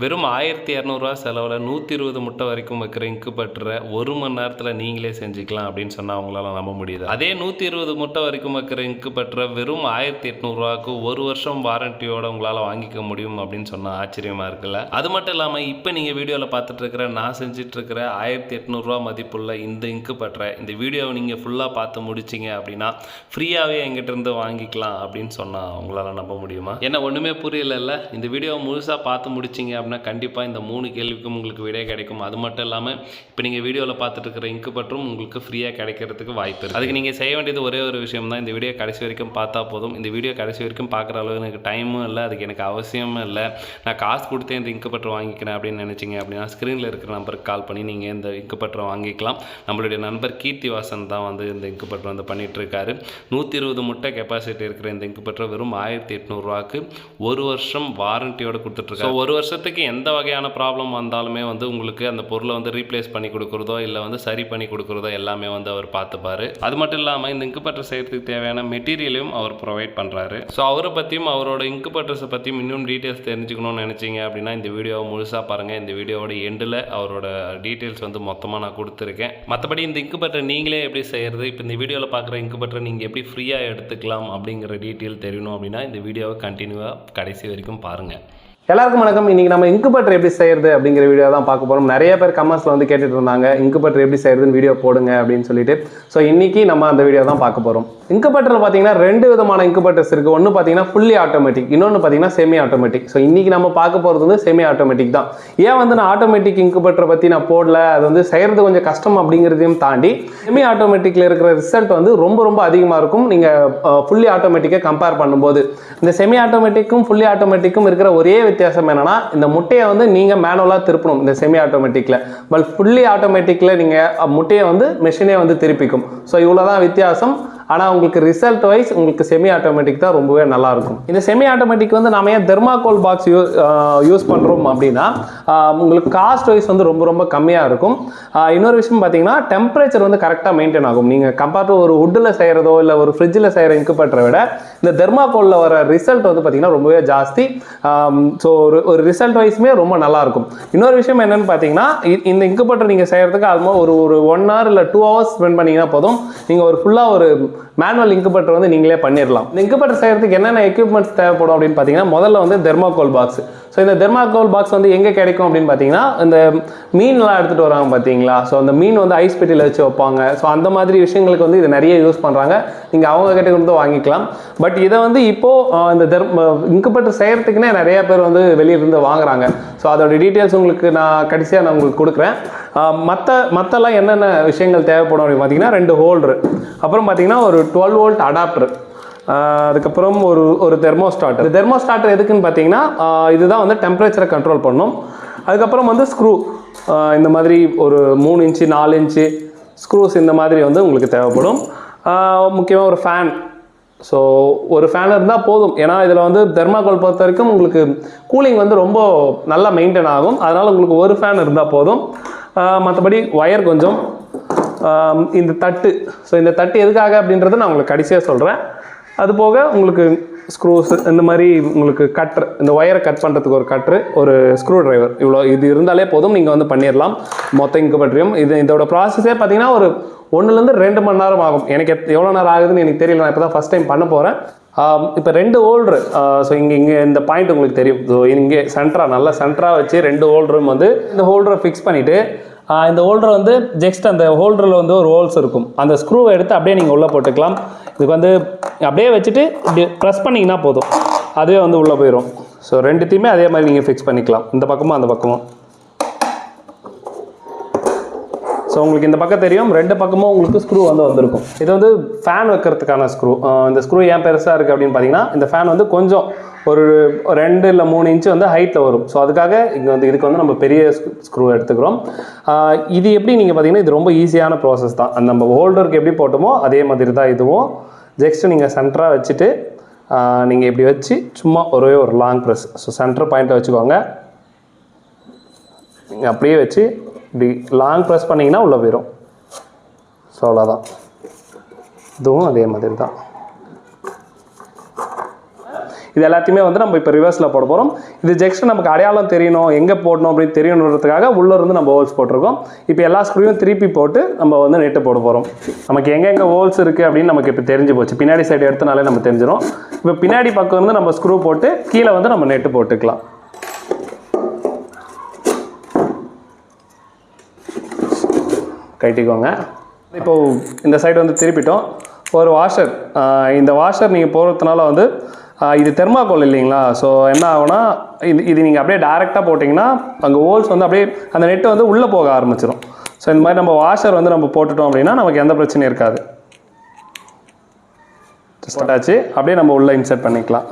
வெறும் ஆயிரத்தி இரநூறுவா செலவில் நூற்றி இருபது முட்டை வரைக்கும் வைக்கிற இங்கு பட்டுற ஒரு மணி நேரத்தில் நீங்களே செஞ்சுக்கலாம் அப்படின்னு சொன்னால் அவங்களால நம்ப முடியுது. அதே நூற்றி இருபது முட்டை வரைக்கும் வைக்கிற இங்கு பட்டுற வெறும் ஆயிரத்தி எட்நூறுவாக்கு ஒரு வருஷம் வாரண்டியோட உங்களால் வாங்கிக்க முடியும் அப்படின்னு சொன்னால் ஆச்சரியமாக இருக்குல்ல? அது மட்டும் இல்லாமல் இப்போ நீங்கள் வீடியோவில் பார்த்துட்டு இருக்கிற நான் செஞ்சுட்டு இருக்கிற ஆயிரத்தி எட்நூறுரூவா மதிப்புள்ள இந்த இங்கு பட்டுற இந்த வீடியோவை நீங்கள் ஃபுல்லாக பார்த்து முடிச்சிங்க அப்படின்னா ஃப்ரீயாகவே எங்கிட்டேருந்து வாங்கிக்கலாம் அப்படின்னு சொன்னால் உங்களால் நம்ப முடியுமா? என்ன ஒன்றுமே புரியலல்ல? இந்த வீடியோவை முழுசாக பார்த்து முடிச்சிங்க அப்படின்னா கண்டிப்பாக இந்த மூணு கேள்விக்கும் உங்களுக்கு விடை கிடைக்கும். அது மட்டும் இல்லாமல் இப்போ நீங்கள் வீடியோவில் பார்த்துட்டு இருக்கிற இங்கு பற்றும் உங்களுக்கு ஃப்ரீயாக கிடைக்கிறதுக்கு வாய்ப்பு இருக்குது அதுக்கு நீங்கள் செய்ய வேண்டியது ஒரே ஒரு விஷயம் தான் இந்த வீடியோ கடைசி வரைக்கும் பார்த்தா போதும். இந்த வீடியோ கடைசி வரைக்கும் பார்க்குற அளவு எனக்கு டைமும் இல்லை. அதுக்கு எனக்கு அவசியமும் இல்லை. நான் காசு கொடுத்தே இந்த இங்கு பற்று வாங்கிக்கிறேன் அப்படின்னு நினச்சிங்க அப்படின்னா ஸ்க்ரீனில் இருக்கிற நம்பருக்கு கால் பண்ணி நீங்கள் இந்த இங்கு பற்றை வாங்கிக்கலாம். நம்மளுடைய நண்பர் கீர்த்தி வாசன் தான் வந்து இந்த இங்கு பற்று வந்து பண்ணிட்டு இருக்காரு நூற்றி இருபது முட்டை கெப்பாசிட்டி இருக்கிற இந்த இங்கு பற்றை வெறும் ஆயிரத்தி எட்நூறுவாக்கு ஒரு வருஷம் வாரண்டியோடு கொடுத்துட்ருக்காரு. ஒரு வருஷத்துக்கு எந்த வகையான ப்ராப்ளம் வந்தாலுமே வந்து உங்களுக்கு அந்த பொருளை வந்து ரீப்ளேஸ் பண்ணி கொடுக்குறதோ இல்லை வந்து சரி பண்ணி கொடுக்குறதோ எல்லாமே வந்து அவர் பார்த்துப்பாரு. அது மட்டும் இல்லாமல் இந்த இங்கு பற்று தேவையான மெட்டீரியலையும் அவர் ப்ரொவைட் பண்ணுறாரு ஸோ அவரை பற்றியும் அவரோட இங்கு பற்றஸை பற்றியும் இன்னும் டீட்டெயில்ஸ் தெரிஞ்சுக்கணும்னு நினச்சிங்க அப்படின்னா இந்த வீடியோவை முழுசாக பாருங்கள் இந்த வீடியோவோட எண்டில் அவரோட டீட்டெயில்ஸ் வந்து மொத்தமாக நான் கொடுத்துருக்கேன். மற்றபடி இந்த இங்கு பற்றை நீங்களே எப்படி செய்கிறது இப்போ இந்த வீடியோவில் பார்க்குற இங்கு பற்றை நீங்கள் எப்படி ஃப்ரீயாக எடுத்துக்கலாம் அப்படிங்கிற டீட்டெயில் தெரியணும் அப்படின்னா இந்த வீடியோவை கண்டினியூவாக கடைசி வரைக்கும் பாருங்கள் எல்லாருக்கும் வணக்கம். இன்றைக்கி நம்ம இன்குபேட்டர் எப்படி செய்கிறது அப்படிங்கிற வீடியோ தான் பார்க்க போகிறோம் நிறைய பேர் கமெண்ட்ஸில் வந்து கேட்டுட்டு இருந்தாங்க இன்குபேட்டர் எப்படி செய்கிறதுன்னு வீடியோ போடுங்க அப்படின்னு சொல்லிட்டு. ஸோ இன்றைக்கி நம்ம அந்த வீடியோ தான் பார்க்க போகிறோம் இன்குபேட்டர்ல பார்த்தீங்கன்னா ரெண்டு விதமான இன்குபேட்டர்ஸ் இருக்குது ஒன்று பார்த்தீங்கன்னா ஃபுல்லி ஆட்டோமேட்டிக் இன்னொன்று பார்த்தீங்கன்னா செமி ஆட்டோமேட்டிக் ஸோ இன்றைக்கி நம்ம பார்க்க போகிறது வந்து செமி ஆட்டோமேட்டிக் தான். ஏன் வந்து நான் ஆட்டோமேட்டிக் இன்குபேட்டரை பற்றி நான் போடல? அது வந்து செய்கிறது கொஞ்சம் கஷ்டம் அப்படிங்கிறதையும் தாண்டி செமி ஆட்டோமேட்டிக்கில் இருக்கிற ரிசல்ட் வந்து ரொம்ப ரொம்ப அதிகமாக இருக்கும். நீங்கள் ஃபுல்லி ஆட்டோமேட்டிக்கை கம்பேர் பண்ணும்போது. இந்த செமி ஆட்டோமேட்டிக்கும் ஃபுல்லி ஆட்டோமேட்டிக்கும் இருக்கிற ஒரே வித்தியாசம் என்னென்னா இந்த முட்டையை வந்து நீங்கள் மேனுவலாக திருப்பணும் இந்த செமி ஆட்டோமேட்டிக்கில் பட் ஃபுல்லி ஆட்டோமேட்டிக்கில் நீங்கள் முட்டையை வந்து மெஷினே வந்து திருப்பிக்கும். ஸோ இவ்வளோ தான் வித்தியாசம். ஆனால் உங்களுக்கு ரிசல்ட் வைஸ் உங்களுக்கு செமி ஆட்டோமேட்டிக் தான் ரொம்பவே நல்லாயிருக்கும் இந்த செமி ஆட்டோமேட்டிக் வந்து நம்ம ஏன் தெர்மாகோல் பாக்ஸ் யூ யூஸ் பண்ணுறோம் அப்படின்னா உங்களுக்கு காஸ்ட் வைஸ் வந்து ரொம்ப ரொம்ப கம்மியாக இருக்கும். இன்னொரு விஷயம் பார்த்தீங்கன்னா டெம்பரேச்சர் வந்து கரெக்டாக மெயின்டைன் ஆகும். நீங்கள் கம்பேர் டு ஒரு வுட்டில் செய்கிறதோ இல்லை ஒரு ஃப்ரிட்ஜில் செய்கிற இன்குபேட்டரை விட இந்த தெர்மாகோலில் வர ரிசல்ட் வந்து பார்த்தீங்கன்னா ரொம்பவே ஜாஸ்தி. ஸோ ஒரு ஒரு ரிசல்ட் வைஸுமே ரொம்ப நல்லாயிருக்கும் இன்னொரு விஷயம் என்னன்னு பார்த்தீங்கன்னா இ- இந்த இன்குபேட்டர் நீங்கள் செய்கிறதுக்கு ஆல்மோஸ்ட் ஒரு ஒரு ஒன் ஹவர் இல்லை டூ ஹவர்ஸ் ஸ்பெண்ட் பண்ணிங்கன்னா போதும். நீங்கள் ஒரு ஃபுல்லாக ஒரு மேனுவல் இங்குபட்டர் வந்து நீங்களே பண்ணிடலாம் இந்த இன்குபேட்டர் செய்கிறதுக்கு என்னென்ன எக்யூப்மெண்ட்ஸ் தேவைப்படும் அப்படின்னு பார்த்தீங்கன்னா முதல்ல வந்து தெர்மாகோல் பாக்ஸ் ஸோ இந்த தெர்மாகோல் பாக்ஸ் வந்து எங்கே கிடைக்கும் அப்படின்னு பார்த்தீங்கன்னா இந்த மீன்லாம் எடுத்துகிட்டு வராங்க பார்த்தீங்களா? ஸோ அந்த மீன் வந்து ஐஸ் பெட்டியில் வச்சு வைப்பாங்க. ஸோ அந்த மாதிரி விஷயங்களுக்கு வந்து இது நிறைய யூஸ் பண்ணுறாங்க நீங்கள் அவங்க கிட்ட கொண்டு வாங்கிக்கலாம். பட் இதை வந்து இப்போது இந்த தெர்ம இன்குபேட்டர் செய்கிறதுக்குனே நிறைய பேர் வந்து வெளியிலிருந்து இருந்து வாங்குறாங்க. ஸோ அதோட டீட்டெயில்ஸ் உங்களுக்கு நான் கடைசியாக நான் உங்களுக்கு கொடுக்குறேன். மற்ற மற்றலாம் என்னென்ன விஷயங்கள் தேவைப்படும் அப்படின்னு பார்த்தீங்கன்னா ரெண்டு ஹோல்டரு அப்புறம் பார்த்தீங்கன்னா ஒரு டுவெல் வோல்ட் அடாப்டர் அதுக்கப்புறம் ஒரு ஒரு தெர்மோஸ்டாட்டர் இந்த தெர்மோஸ்டாட் எதுக்குன்னு பார்த்தீங்கன்னா இதுதான் வந்து டெம்பரேச்சரை கண்ட்ரோல் பண்ணும். அதுக்கப்புறம் வந்து ஸ்க்ரூ இந்த மாதிரி ஒரு மூணு இன்ச்சு நாலு இன்ச்சு ஸ்க்ரூஸ் இந்த மாதிரி வந்து உங்களுக்கு தேவைப்படும். முக்கியமாக ஒரு ஃபேன் ஸோ ஒரு ஃபேன் இருந்தால் போதும். ஏன்னா இதில் வந்து தெர்மாகோல் பொறுத்த வரைக்கும் உங்களுக்கு கூலிங் வந்து ரொம்ப நல்லா மெயின்டைன் ஆகும். அதனால் உங்களுக்கு ஒரு ஃபேன் இருந்தால் போதும். மற்றபடி ஒயர் கொஞ்சம். இந்த தட்டு. ஸோ இந்த தட்டு எதுக்காக அப்படின்றத நான் உங்களுக்கு கடைசியாக சொல்கிறேன் அது போக உங்களுக்கு ஸ்க்ரூஸ் இந்த மாதிரி உங்களுக்கு கட்ரு இந்த ஒயரை கட் பண்ணுறதுக்கு ஒரு கட்ரு ஒரு ஸ்க்ரூ டிரைவர் இவ்வளோ இது இருந்தாலே போதும் நீங்கள் வந்து பண்ணிடலாம் மொத்த இங்கு பற்றியும் இது இதோட ப்ராசஸே பார்த்தீங்கன்னா ஒரு ஒன்றுலேருந்து ரெண்டு மணி நேரம் ஆகும். எனக்கு எத்- எவ்வளோ நேரம் ஆகுதுன்னு எனக்கு தெரியல. நான் இப்போ தான் ஃபஸ்ட் டைம் பண்ண போகிறேன் இப்போ ரெண்டு ஓல்ட்ரு ஸோ இங்கே இங்கே இந்த பாயிண்ட் உங்களுக்கு தெரியும். ஸோ இங்கே சென்டராக நல்லா சென்டராக வச்சு ரெண்டு ஹோல்டரும் வந்து இந்த ஹோல்டரை ஃபிக்ஸ் பண்ணிவிட்டு இந்த ஹோல்டர் வந்து ஜஸ்ட் அந்த ஹோல்டரில் வந்து ஒரு ஹோல்ஸ் இருக்கும். அந்த ஸ்க்ரூவை எடுத்து அப்படியே நீங்கள் உள்ளே போட்டுக்கலாம். இதுக்கு வந்து அப்படியே வச்சுட்டு இப்படி ப்ரெஸ் பண்ணிங்கன்னா போதும். அதுவே வந்து உள்ளே போயிடும் ஸோ ரெண்டுத்தையுமே அதே மாதிரி நீங்கள் ஃபிக்ஸ் பண்ணிக்கலாம். இந்த பக்கமும் அந்த பக்கமும். ஸோ உங்களுக்கு இந்த பக்கம் தெரியும். ரெண்டு பக்கமும் உங்களுக்கு ஸ்க்ரூ வந்து வந்திருக்கும். இது வந்து ஃபேன் வைக்கிறதுக்கான ஸ்க்ரூ இந்த ஸ்க்ரூ ஏன் பெருசாக இருக்குது அப்படின்னு பார்த்தீங்கன்னா இந்த ஃபேன் வந்து கொஞ்சம் ஒரு ரெண்டு இல்லை மூணு இன்ச்சு வந்து ஹைட்டில் வரும். ஸோ அதுக்காக இங்கே வந்து இதுக்கு வந்து நம்ம பெரிய ஸ்க்ரூ எடுத்துக்கிறோம். இது எப்படி நீங்கள் பார்த்தீங்கன்னா இது ரொம்ப ஈஸியான ப்ராசஸ் தான். அந்த நம்ம ஹோல்டருக்கு எப்படி போட்டோமோ அதே மாதிரி தான் இதுவும். ஜஸ்ட்டு நீங்கள் சென்டராக வச்சுட்டு நீங்கள் இப்படி வச்சு சும்மா ஒரே ஒரு லாங் ப்ரெஸ் ஸோ சென்டர் பாயிண்ட்டை வச்சுக்கோங்க. நீங்கள் அப்படியே வச்சு இப்படி லாங் ப்ரெஸ் பண்ணிங்கன்னா உள்ளே போயிடும் ஸோ அவ்வளோதான் இதுவும் அதே மாதிரி தான். இது எல்லாத்தையுமே வந்து நம்ம இப்போ ரிவர்ஸில் போட போகிறோம் இது ஜெக்ஸ்ட் நமக்கு அடையாளம் தெரியணும் எங்கே போடணும் அப்படின்னு தெரியணுன்றதுக்காக உள்ளே இருந்து நம்ம ஹோல்ஸ் போட்டிருக்கோம். இப்போ எல்லா ஸ்க்ரூவையும் திருப்பி போட்டு நம்ம வந்து நெட்டு போட போகிறோம் நமக்கு எங்கெங்கே ஹோல்ஸ் இருக்குது அப்படின்னு நமக்கு இப்போ தெரிஞ்சு போச்சு. பின்னாடி சைடு எடுத்தனாலே நம்ம தெரிஞ்சிடும் இப்போ பின்னாடி பக்கம் இருந்து நம்ம ஸ்க்ரூ போட்டு கீழே வந்து நம்ம நெட்டு போட்டுக்கலாம். கட்டிக்கோங்க இப்போது இந்த சைடு வந்து திருப்பிட்டோம். ஒரு வாஷர் இந்த வாஷர் நீங்கள் போடுறதுனால வந்து இது தெர்மாக்கோல் இல்லைங்களா? ஸோ என்ன ஆகுனா இது இது நீங்கள் அப்படியே டேரெக்டாக போட்டிங்கன்னா அங்கே ஹோல்ஸ் வந்து அப்படியே அந்த நெட்டு வந்து உள்ளே போக ஆரம்பிச்சிடும் ஸோ இந்த மாதிரி நம்ம வாஷர் வந்து நம்ம போட்டுட்டோம் அப்படின்னா நமக்கு எந்த பிரச்சனையும் இருக்காது. போட்டாச்சு அப்படியே நம்ம உள்ளே இன்சர்ட் பண்ணிக்கலாம்.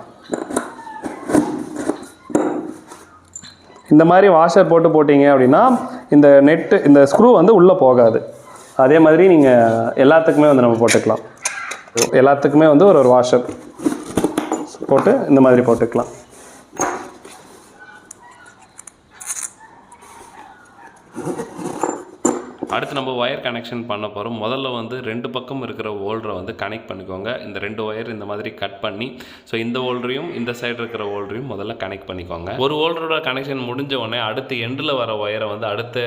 இந்த மாதிரி வாஷர் போட்டு போட்டிங்க அப்படின்னா இந்த நெட்டு இந்த ஸ்க்ரூ வந்து உள்ளே போகாது. அதே மாதிரி நீங்கள் எல்லாத்துக்குமே வந்து நம்ம போட்டுக்கலாம். எல்லாத்துக்குமே வந்து ஒரு ஒரு வாஷர் போட்டு இந்த மாதிரி போட்டுக்கலாம் அடுத்து நம்ம ஒயர் கனெக்ஷன் பண்ண போகிறோம் முதல்ல வந்து ரெண்டு பக்கம் இருக்கிற ஓல்டரை வந்து கனெக்ட் பண்ணிக்கோங்க. இந்த ரெண்டு ஒயர் இந்த மாதிரி கட் பண்ணி ஸோ இந்த ஓல்டரையும் இந்த சைடு இருக்கிற ஓல்டரையும் முதல்ல கனெக்ட் பண்ணிக்கோங்க. ஒரு ஓல்டரோட கனெக்ஷன் முடிஞ்ச உடனே அடுத்த எண்டில் வர ஒயரை வந்து அடுத்த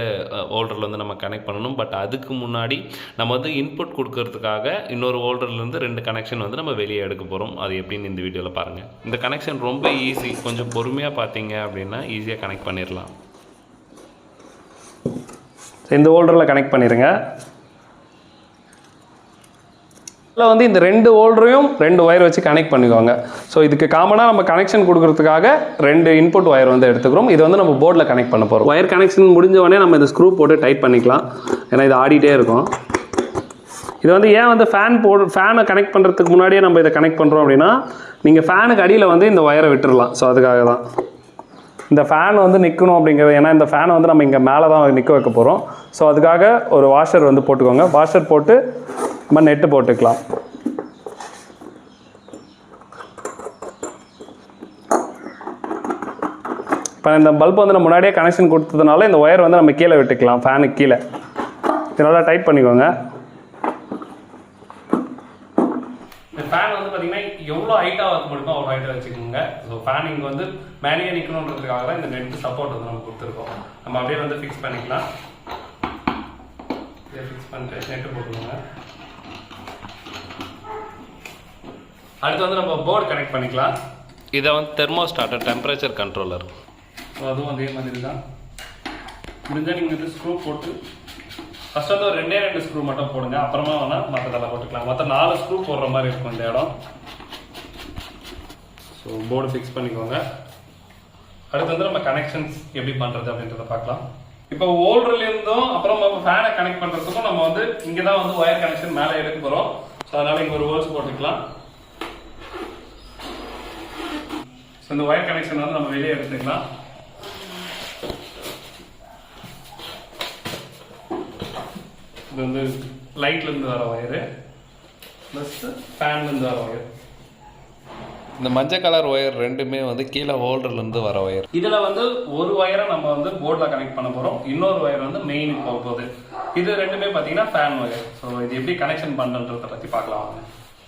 ஓல்டரில் வந்து நம்ம கனெக்ட் பண்ணணும். பட் அதுக்கு முன்னாடி நம்ம வந்து இன்புட் கொடுக்கறதுக்காக இன்னொரு ஓல்டர்லேருந்து ரெண்டு கனெக்ஷன் வந்து நம்ம வெளியே எடுக்க போகிறோம் அது எப்படின்னு இந்த வீடியோவில் பாருங்கள் இந்த கனெக்ஷன் ரொம்ப ஈஸி கொஞ்சம் பொறுமையாக பார்த்தீங்க அப்படின்னா ஈஸியாக கனெக்ட் பண்ணிடலாம் இந்த ஹோல்டரில் கனெக்ட் பண்ணிடுங்க இதில் வந்து இந்த ரெண்டு ஹோல்டரையும் ரெண்டு ஒயர் வச்சு கனெக்ட் பண்ணிக்கோங்க. ஸோ இதுக்கு காமனாக நம்ம கனெக்ஷன் கொடுக்கறதுக்காக ரெண்டு இன்புட் ஒயர் வந்து எடுத்துக்கிறோம். இது வந்து நம்ம போர்டில் கனெக்ட் பண்ண போகிறோம் ஒயர் கனெக்ஷன் முடிஞ்ச உடனே நம்ம இந்த ஸ்க்ரூ போட்டு டைட் பண்ணிக்கலாம். ஏன்னா இது ஆடிட்டே இருக்கும். இது வந்து ஏன் வந்து ஃபேன் போடு ஃபேனை கனெக்ட் பண்ணுறதுக்கு முன்னாடியே நம்ம இதை கனெக்ட் பண்ணுறோம் அப்படின்னா நீங்கள் ஃபேனுக்கு அடியில் வந்து இந்த ஒயரை விட்டுடலாம் ஸோ அதுக்காக தான். இந்த ஃபேன் வந்து நிற்கணும் அப்படிங்கிறது ஏன்னா இந்த ஃபேனை வந்து நம்ம இங்கே மேலே தான் நிற்க வைக்க போகிறோம் ஸோ அதுக்காக ஒரு வாஷர் வந்து போட்டுக்கோங்க. வாஷர் போட்டு நம்ம நெட்டு போட்டுக்கலாம். இப்போ இந்த பல்ப் வந்து நம்ம முன்னாடியே கனெக்ஷன் கொடுத்ததுனால இந்த ஒயர் வந்து நம்ம கீழே விட்டுக்கலாம். ஃபேனுக்கு கீழே. இது நல்லா டைட் பண்ணிக்கோங்க. இந்த ஃபேன் வந்து பார்த்தீங்கன்னா எவ்வளோ ஹைட்டாக வைக்க முடியுமோ அவ்வளோ ஹைட்டாக வச்சுக்கோங்க. ஸோ ஃபேன் இங்கே வந்து மேலேயே நிற்கணுன்றதுக்காக தான் இந்த நெட் சப்போர்ட் வந்து நம்ம கொடுத்துருக்கோம். நம்ம அப்படியே வந்து ஃபிக்ஸ் பண்ணிக்கலாம். இதை ஃபிக்ஸ் பண்ணிட்டு நெட்டு போட்டுக்கோங்க அடுத்து வந்து நம்ம போர்டு கனெக்ட் பண்ணிக்கலாம். இதை வந்து தெர்மோஸ்டாட்டர் டெம்பரேச்சர் கண்ட்ரோலர் ஸோ அதுவும் அதே மாதிரி தான் முடிஞ்சால் நீங்கள் வந்து ஸ்க்ரூ போட்டு ஃபஸ்ட் வந்து ஒரு ரெண்டே ரெண்டு ஸ்க்ரூ மட்டும் போடுங்க. அப்புறமா வேணால் மற்றதெல்லாம் போட்டுக்கலாம். மொத்தம் நாலு ஸ்க்ரூ போடுற மாதிரி இருக்கும் இந்த இடம். ஸோ போர்டு ஃபிக்ஸ் பண்ணிக்கோங்க. அடுத்து வந்து நம்ம கனெக்ஷன்ஸ் எப்படி பண்ணுறது அப்படின்றத பார்க்கலாம். இப்போ ஓல்டர்லேருந்தும் அப்புறம் நம்ம ஃபேனை கனெக்ட் பண்ணுறதுக்கும் நம்ம வந்து இங்கே தான் வந்து ஒயர் கனெக்ஷன் மேலே எடுக்க போகிறோம் ஸோ அதனால் இங்கே ஒரு ஹோல்ஸ் போட்டுக்கலாம். ஸோ இந்த ஒயர் கனெக்ஷன் வந்து நம்ம வெளியே எடுத்துக்கலாம். இது வந்து லைட்லேருந்து வர ஒயரு ப்ளஸ் ஃபேன்லேருந்து வர ஒயர் இந்த மஞ்சள் கலர் ஒயர் ரெண்டுமே வந்து கீழே ஹோல்டர்லேருந்து வர ஒயர் இதில் வந்து ஒரு ஒயரை நம்ம வந்து போர்டில் கனெக்ட் பண்ண போகிறோம் இன்னொரு ஒயர் வந்து மெயினுக்கு போக போகுது. இது ரெண்டுமே பார்த்தீங்கன்னா ஃபேன் ஒயர் ஸோ இது எப்படி கனெக்ஷன் பண்ணுறதை பற்றி பார்க்கலாம்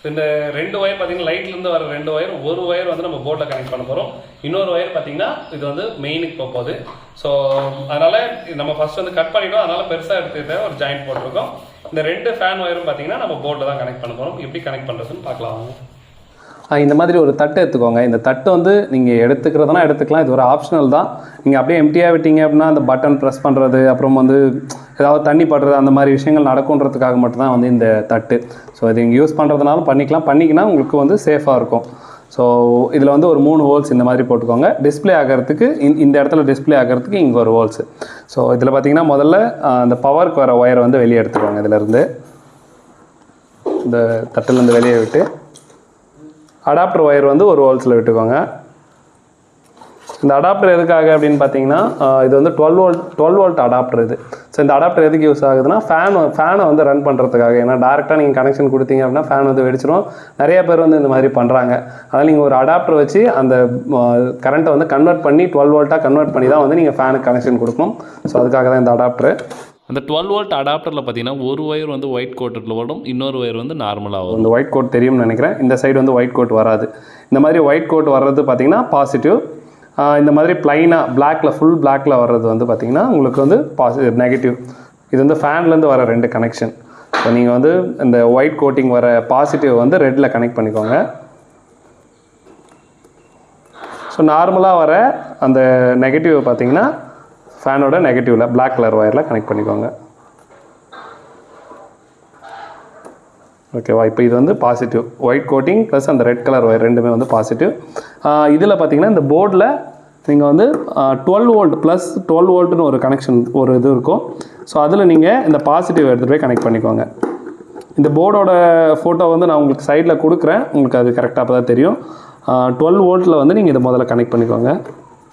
இந்த ரெண்டு ஒயர் பார்த்தீங்கன்னா லைட்லேருந்து வர ரெண்டு ஒயர் ஒரு ஒயர் வந்து நம்ம போர்டில் கனெக்ட் பண்ண போகிறோம் இன்னொரு ஒயர் பார்த்தீங்கன்னா இது வந்து மெயினுக்கு போக போகுது. ஸோ அதனால் நம்ம ஃபர்ஸ்ட் வந்து கட் பண்ணிட்டோம். அதனால் பெருசாக எடுத்துக்கிட்ட ஒரு ஜாயிண்ட் போட்டிருக்கோம். இந்த ரெண்டு ஃபேன் ஒயரும் பார்த்தீங்கன்னா நம்ம போர்டில் தான் கனெக்ட் பண்ண போகிறோம் எப்படி கனெக்ட் பண்ணுறதுன்னு பார்க்கலாம் இந்த மாதிரி ஒரு தட்டு எடுத்துக்கோங்க. இந்த தட்டு வந்து நீங்கள் எடுத்துக்கிறதுனா எடுத்துக்கலாம். இது ஒரு ஆப்ஷனல் தான். நீங்கள் அப்படியே எம்டியாக விட்டீங்க அப்படின்னா அந்த பட்டன் ப்ரெஸ் பண்ணுறது அப்புறம் வந்து ஏதாவது தண்ணி படுறது அந்த மாதிரி விஷயங்கள் நடக்குன்றதுக்காக மட்டும்தான் வந்து இந்த தட்டு. ஸோ இது நீங்கள் யூஸ் பண்ணுறதுனாலும் பண்ணிக்கலாம். பண்ணிக்கினா உங்களுக்கு வந்து சேஃபாக இருக்கும். ஸோ இதில் வந்து ஒரு மூணு ஹோல்ஸ் இந்த மாதிரி போட்டுக்கோங்க. டிஸ்பிளே ஆகிறதுக்கு இந்த- இந்த இடத்துல டிஸ்பிளே ஆகிறதுக்கு இங்கே ஒரு ஹோல்ஸ் ஸோ இதில் பார்த்தீங்கன்னா முதல்ல அந்த பவருக்கு வர ஒயரை வந்து வெளியே எடுத்துக்கோங்க. இதிலேருந்து இந்த தட்டிலேருந்து வெளியே விட்டு அடாப்டர் ஒயர் வந்து ஒரு ஹோல்ஸில் விட்டுக்கோங்க. இந்த அடாப்டர் எதுக்காக அப்படின்னு பார்த்தீங்கன்னா இது வந்து twelve volt twelve volt adapter இது. ஸோ இந்த அடாப்டர் எதுக்கு யூஸ் ஆகுதுன்னா ஃபேன் ஃபேனை வந்து ரன் பண்ணுறதுக்காக ஏன்னா டேரெக்டாக நீங்கள் கனெக்ஷன் கொடுத்தீங்க அப்படின்னா ஃபேன் வந்து வெடிச்சிடும் நிறைய பேர் வந்து இந்த மாதிரி பண்ணுறாங்க அதனால் நீங்கள் ஒரு அடாப்டர் வச்சு அந்த கரண்ட்டை வந்து கன்வெர்ட் பண்ணி டுவெல் வோல்ட்டாக கன்வெர்ட் பண்ணி தான் வந்து நீங்கள் ஃபேனுக்கு கனெக்ஷன் கொடுக்கணும். ஸோ அதுக்காக தான் இந்த அடாப்டர் அந்த டுவெல் வோல்ட் அடாப்டரில் பார்த்தீங்கன்னா ஒரு ஒயர் வந்து ஒயிட் கோட்டில் வரும் இன்னொரு ஒயர் வந்து நார்மலாக வரும். இந்த ஒயிட் கோட் தெரியும்னு நினைக்கிறேன். இந்த சைடு வந்து ஒயிட் கோட் வராது. இந்த மாதிரி ஒயிட் கோட் வர்றது பார்த்தீங்கன்னா பாசிட்டிவ் இந்த மாதிரி ப்ளைனாக பிளாக்ல ஃபுல் பிளாக்ல வர்றது வந்து பார்த்தீங்கன்னா உங்களுக்கு வந்து பாசிட்டிவ் நெகட்டிவ் இது வந்து ஃபேன்லேருந்து வர ரெண்டு கனெக்ஷன் ஸோ நீங்கள் வந்து இந்த ஒயிட் கோட்டிங் வர பாசிட்டிவ் வந்து ரெட்டில் கனெக்ட் பண்ணிக்கோங்க. ஸோ நார்மலாக வர அந்த நெகட்டிவ் பார்த்தீங்கன்னா ஃபேனோட நெகட்டிவில் பிளாக் கலர் ஒயரில் கனெக்ட் பண்ணிக்கோங்க. ஓகேவா இப்போ இது வந்து பாசிட்டிவ் ஒயிட் கோட்டிங் ப்ளஸ் அந்த ரெட் கலர் ஒயர் ரெண்டுமே வந்து பாசிட்டிவ் இதில் பார்த்தீங்கன்னா இந்த போர்டில் நீங்கள் வந்து டுவெல் வோல்ட் ப்ளஸ் டுவெல் வோல்ட்னு ஒரு கனெக்ஷன் ஒரு இது இருக்கும். ஸோ அதில் நீங்கள் இந்த பாசிட்டிவ் எடுத்துகிட்டு போய் கனெக்ட் பண்ணிக்கோங்க. இந்த போர்டோட ஃபோட்டோ வந்து நான் உங்களுக்கு சைடில் கொடுக்குறேன். உங்களுக்கு அது கரெக்டாக அப்போ தான் தெரியும். டுவெல் வோல்ட்டில் வந்து நீங்கள் இதை முதல்ல கனெக்ட் பண்ணிக்கோங்க.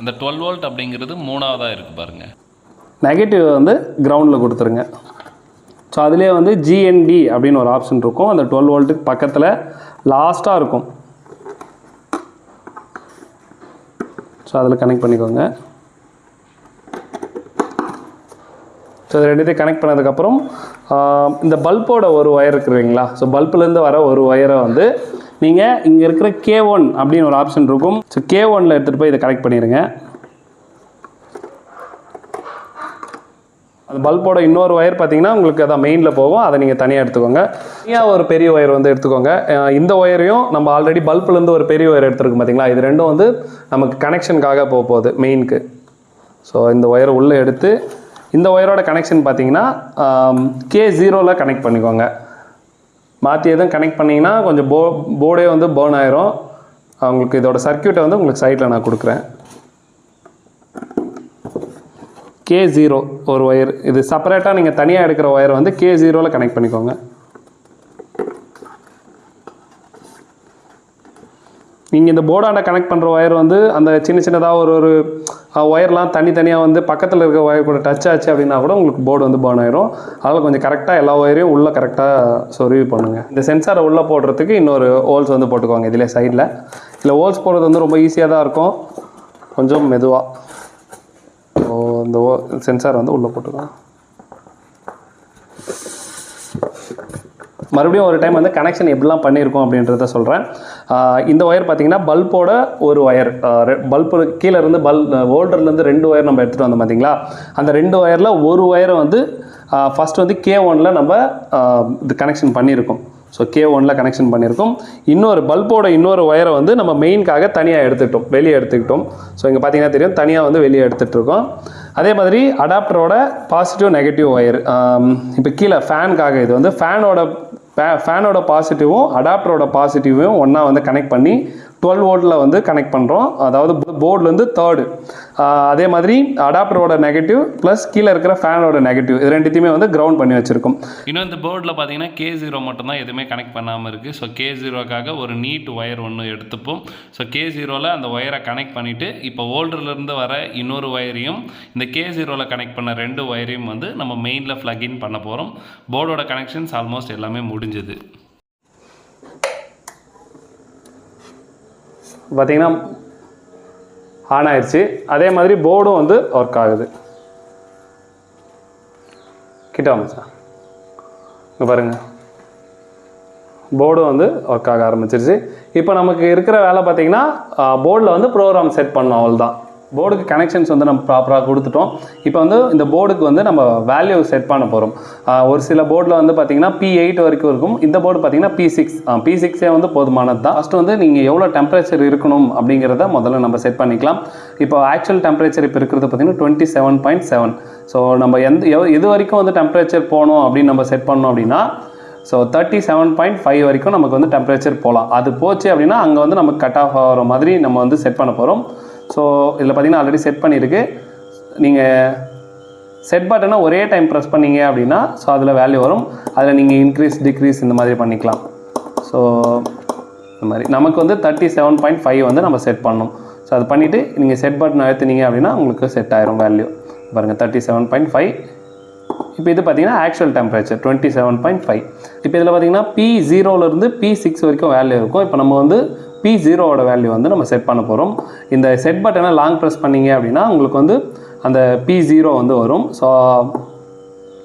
அந்த டுவெல் வோல்ட் அப்படிங்கிறது மூணாவதாக இருக்குது பாருங்கள் நெகட்டிவ் வந்து கிரவுண்டில் கொடுத்துருங்க. ஸோ அதுலேயே வந்து ஜிஎன்டி அப்படின்னு ஒரு ஆப்ஷன் இருக்கும். அந்த டுவெல் வோல்ட்டுக்கு பக்கத்தில் லாஸ்ட்டாக இருக்கும். ஸோ அதில் கனெக்ட் பண்ணிக்கோங்க. ஸோ இது ரெண்டுத்தையும் கனெக்ட் பண்ணதுக்கப்புறம் இந்த பல்போட ஒரு ஒயர் இருக்குதுங்களா ஸோ பல்ப்லேருந்து வர ஒரு ஒயரை வந்து நீங்கள் இங்கே இருக்கிற கே ஒன் அப்படின்னு ஒரு ஆப்ஷன் இருக்கும். ஸோ கே ஒனில் எடுத்துகிட்டு போய் இதை கனெக்ட் பண்ணிடுங்க அந்த பல்போட இன்னொரு ஒயர் பார்த்தீங்கன்னா உங்களுக்கு அதான் மெயினில் போகும். அதை நீங்கள் தனியாக எடுத்துக்கோங்க. தனியாக ஒரு பெரிய ஒயர் வந்து எடுத்துக்கோங்க. இந்த ஒயரையும் நம்ம ஆல்ரெடி பல்ப்லேருந்து ஒரு பெரிய ஒயர் எடுத்துருக்கோம் பார்த்தீங்களா இது ரெண்டும் வந்து நமக்கு கனெக்ஷனுக்காக போக போகுது மெயினுக்கு ஸோ இந்த ஒயரை உள்ளே எடுத்து இந்த ஒயரோட கனெக்ஷன் பார்த்தீங்கன்னா கே ஜீரோவில் கனெக்ட் பண்ணிக்கோங்க. மாற்றி எதுவும் கனெக்ட் பண்ணிங்கன்னா கொஞ்சம் போ போர்டே வந்து பேர்ன் ஆயிரும். உங்களுக்கு இதோட சர்க்யூட்டை வந்து உங்களுக்கு சைட்டில் நான் கொடுக்குறேன். கே ஜீரோ ஒரு ஒயர் இது செப்பரேட்டாக நீங்கள் தனியாக எடுக்கிற ஒயரை வந்து கே ஜீரோவில் கனெக்ட் பண்ணிக்கோங்க. நீங்கள் இந்த போர்டாண்ட கனெக்ட் பண்ணுற ஒயர் வந்து அந்த சின்ன சின்னதாக ஒரு ஒரு ஒயர்லாம் தனித்தனியாக வந்து பக்கத்தில் இருக்க ஒயர் கூட டச் ஆச்சு அப்படின்னா கூட உங்களுக்கு போர்டு வந்து பர்ன் ஆயிரும். அதில் கொஞ்சம் கரெக்டாக எல்லா ஒயரையும் உள்ளே கரெக்டாக சொருவி பண்ணுங்கள் இந்த சென்சாரை உள்ளே போடுறதுக்கு இன்னொரு ஹோல்ஸ் வந்து போட்டுக்கோங்க இதிலே சைடில் இல்லை ஹோல்ஸ் போடுறது வந்து ரொம்ப ஈஸியாக தான் இருக்கும். கொஞ்சம் மெதுவாக ஸோ இந்த சென்சார் வந்து உள்ளே போட்டுக்கலாம். மறுபடியும் ஒரு டைம் வந்து கனெக்ஷன் எப்படிலாம் பண்ணியிருக்கோம் அப்படின்றத சொல்கிறேன் இந்த ஒயர் பார்த்தீங்கன்னா பல்போட ஒரு ஒயர் பல்பு கீழே இருந்து பல் ஓல்டர்லேருந்து ரெண்டு ஒயர் நம்ம எடுத்துகிட்டு வந்தோம் பார்த்தீங்களா? அந்த ரெண்டு ஒயரில் ஒரு ஒயரை வந்து ஃபஸ்ட் வந்து கே ஒனில் நம்ம இது கனெக்ஷன் பண்ணியிருக்கோம். ஸோ கே ஒனில் கனெக்ஷன் பண்ணியிருக்கோம். இன்னொரு பல்போட இன்னொரு ஒயரை வந்து நம்ம மெயின்காக தனியாக எடுத்துக்கிட்டோம். வெளியே எடுத்துக்கிட்டோம். ஸோ இங்கே பார்த்தீங்கன்னா தெரியும் தனியாக வந்து வெளியே எடுத்துகிட்ருக்கோம் அதே மாதிரி அடாப்டரோட பாசிட்டிவ் நெகட்டிவ் ஒயர் இப்போ கீழே ஃபேனுக்காக இது வந்து ஃபேனோட ஃபேனோட பாசிட்டிவும் அடாப்டரோட பாசிட்டிவும் ஒன்றா வந்து கனெக்ட் பண்ணி டுவெல் வோல்ட்டில் வந்து கனெக்ட் பண்ணுறோம் அதாவது போர்ட்லேருந்து தேர்டு அதே மாதிரி அடாப்டரோட நெகட்டிவ் ப்ளஸ் கீழே இருக்கிற ஃபேனோட நெகட்டிவ் இது ரெண்டுத்தையுமே வந்து கிரவுண்ட் பண்ணி வச்சுருக்கோம். இன்னும் இந்த போர்டில் பார்த்தீங்கன்னா கே ஜீரோ மட்டும்தான் எதுவுமே கனெக்ட் பண்ணாமல் இருக்குது ஸோ கே ஜீரோக்காக ஒரு நீட் ஒயர் ஒன்று எடுத்துப்போம். ஸோ கே ஜீரோவில் அந்த ஒயரை கனெக்ட் பண்ணிவிட்டு இப்போ ஓல்டர்லேருந்து வர இன்னொரு ஒயரையும் இந்த கே ஜீரோவில் கனெக்ட் பண்ண ரெண்டு ஒயரையும் வந்து நம்ம மெயினில் இன் பண்ண போகிறோம் போர்டோட கனெக்ஷன்ஸ் ஆல்மோஸ்ட் எல்லாமே முடிஞ்சுது. பார்த்தீங்கன்னா ஆன் ஆயிடுச்சு அதே மாதிரி போர்டும் வந்து ஒர்க் ஆகுது. கிட்ட வாங்க சார் இங்கே பாருங்கள் போர்டும் வந்து ஒர்க் ஆக ஆரம்பிச்சிருச்சு. இப்போ நமக்கு இருக்கிற வேலை பார்த்தீங்கன்னா போர்டில் வந்து ப்ரோக்ராம் செட் பண்ணோம் அவ்வளோதான் போர்டுக்கு கனெக்ஷன்ஸ் வந்து நம்ம ப்ராப்பராக கொடுத்துட்டோம். இப்போ வந்து இந்த போர்டுக்கு வந்து நம்ம வேல்யூ செட் பண்ண போகிறோம் ஒரு சில போர்டில் வந்து பார்த்தீங்கன்னா பி எயிட் வரைக்கும் இருக்கும். இந்த போர்டு பார்த்தீங்கன்னா பி சிக்ஸ் பி சிக்ஸே வந்து போதுமானது தான். ஃபஸ்ட்டு வந்து நீங்கள் எவ்வளோ டெம்பரேச்சர் இருக்கணும் அப்படிங்கிறத முதல்ல நம்ம செட் பண்ணிக்கலாம். இப்போ ஆக்சுவல் டெம்பரேச்சர் இப்போ இருக்கிறது பார்த்தீங்கன்னா twenty seven point seven so நம்ம எந்த எவ்- எது வரைக்கும் வந்து டெம்பரேச்சர் போகணும் அப்படின்னு நம்ம செட் பண்ணோம் அப்படின்னா so thirty seven point five வரைக்கும் நமக்கு வந்து டெம்பரேச்சர் போகலாம். அது போச்சு அப்படின்னா அங்கே வந்து நமக்கு கட் ஆஃப் ஆகிற மாதிரி நம்ம வந்து செட் பண்ண போகிறோம் ஸோ இதில் பார்த்தீங்கன்னா ஆல்ரெடி செட் பண்ணியிருக்கு. நீங்கள் செட் பட்டனை ஒரே டைம் ப்ரெஸ் பண்ணீங்க அப்படின்னா ஸோ அதில் வேல்யூ வரும். அதில் நீங்கள் இன்க்ரீஸ் டிக்ரீஸ் இந்த மாதிரி பண்ணிக்கலாம். ஸோ இந்த மாதிரி. நமக்கு வந்து தேர்ட்டி செவன் பாயிண்ட் ஃபைவ் வந்து நம்ம செட் பண்ணணும். ஸோ அது பண்ணிவிட்டு நீங்கள் செட் பட்டன் அழுத்துனீங்க அப்படின்னா உங்களுக்கு செட் ஆயிரும் வேல்யூ பாருங்கள் தேர்ட்டி செவன் பாயிண்ட் ஃபைவ் இப்போ இது பார்த்தீங்கன்னா actual temperature twenty seven point five இப்போ இதில் பார்த்தீங்கன்னா பி ஜீரோலேருந்து பி சிக்ஸ் வரைக்கும் வேல்யூ இருக்கும். இப்போ நம்ம வந்து பி ஜீரோவோட வேல்யூ வந்து நம்ம செட் பண்ண போகிறோம் இந்த செட் பட்டனை லாங் ப்ரெஸ் பண்ணீங்க அப்படின்னா உங்களுக்கு வந்து அந்த பி ஜீரோ வந்து வரும். ஸோ